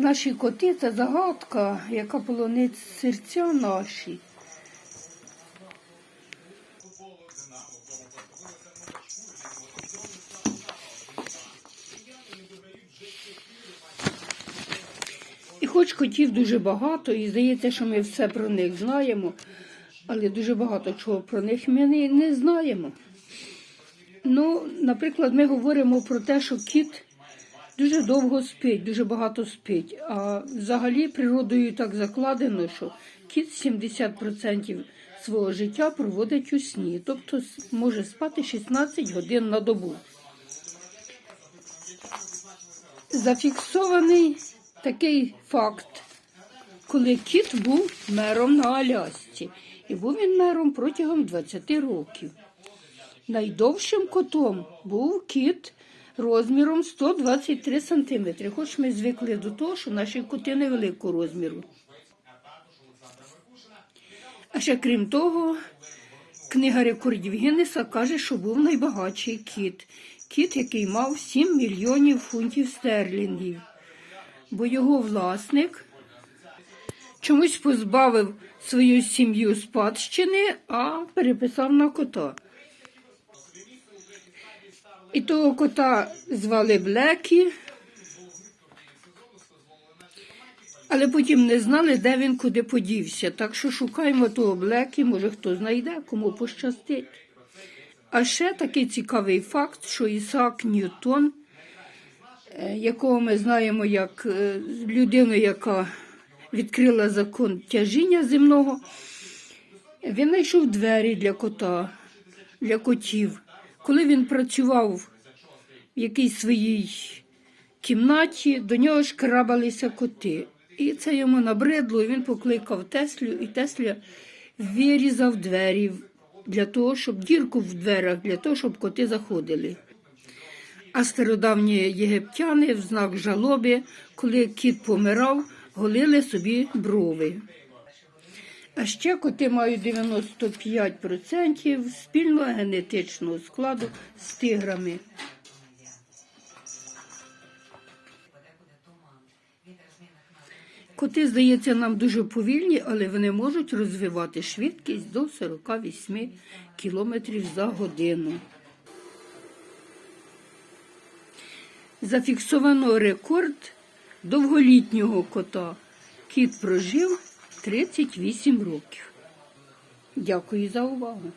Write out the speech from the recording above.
Наші коти це загадка, яка полонить серця наші. І хоч котів дуже багато, і здається, що ми все про них знаємо, але дуже багато чого про них ми не, знаємо. Ну, наприклад, ми говоримо про те, що кіт дуже довго спить, дуже багато спить. А взагалі природою так закладено, що кіт 70% свого життя проводить у сні, тобто може спати 16 годин на добу. Зафіксований такий факт, коли кіт був мером на Алясці. І був він мером протягом 20 років. Найдовшим котом був кіт розміром 123 см. Хоч ми звикли до того, що наші коти невеликого розміру. А ще крім того, книга рекордів Гіннеса каже, що був найбагатший кіт. Кіт, який мав 7 мільйонів фунтів стерлінгів. Бо його власник чомусь позбавив свою сім'ю спадщини, а переписав на кота. І того кота звали Блекі, але потім не знали, де він куди подівся. Так що шукаємо того Блекі, може хто знайде, кому пощастить. А ще такий цікавий факт, що Ісаак Ньютон, е, якого ми знаємо як е, людину, яка відкрила закон тяжіння земного, він знайшов двері для кота, для котів. Коли він працював в якійсь своїй кімнаті, до нього ж крабалися коти. І це йому набридло, і він покликав Теслю, і Тесля вирізав двері для того, щоб дірку в дверях, для того, щоб коти заходили. А стародавні єгиптяни в знак жалоби, коли кіт помирав, голили собі брови. А ще коти мають 95% спільного генетичного складу з тиграми. Коти, здається, нам дуже повільні, але вони можуть розвивати швидкість до 48 км за годину. Зафіксовано рекорд довголітнього кота. Кіт прожив 38 років. Дякую за увагу.